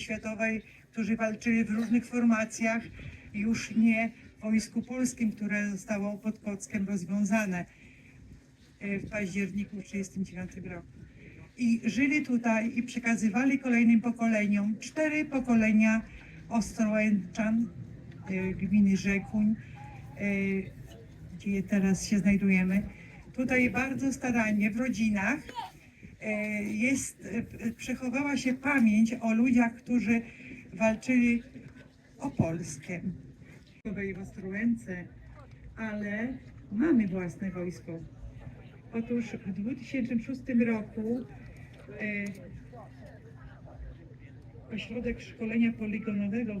Światowej, którzy walczyli w różnych formacjach, już nie w Wojsku Polskim, które zostało pod Kockiem rozwiązane e, w październiku 1939 roku. I żyli tutaj i przekazywali kolejnym pokoleniom, cztery pokolenia Ostrołęczan, e, gminy Rzekuń, e, gdzie teraz się znajdujemy. Tutaj bardzo starannie w rodzinach jest, e, przechowała się pamięć o ludziach, którzy walczyli o Polskę. W Ostrołęce, ale mamy własne wojsko. Otóż w 2006 roku e, Ośrodek Szkolenia Poligonowego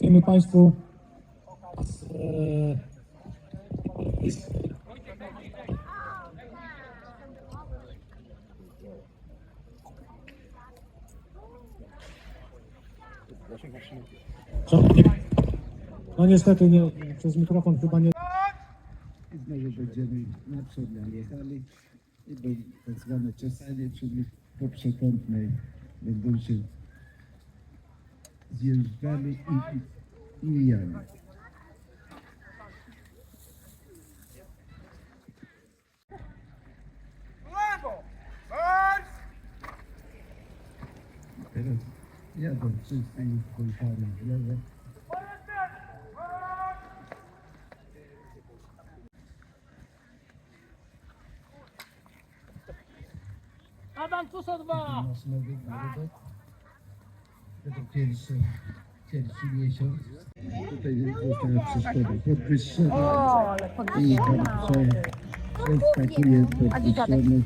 Dziękujemy Państwu. No niestety nie, przez mikrofon chyba nie. I znowu będziemy naprzód jechali i tak zwane czesanie, czyli po przekątnej będą się zjeżdżali i, i, i mijali. Teraz jadą wszyscy już pojechali w lewo. Adam tu są dwa! nowy. To pierwszy, pierwszy miesiąc. Tutaj została przeszkoda podwyższona i tam prze, przeskakuje podwyższony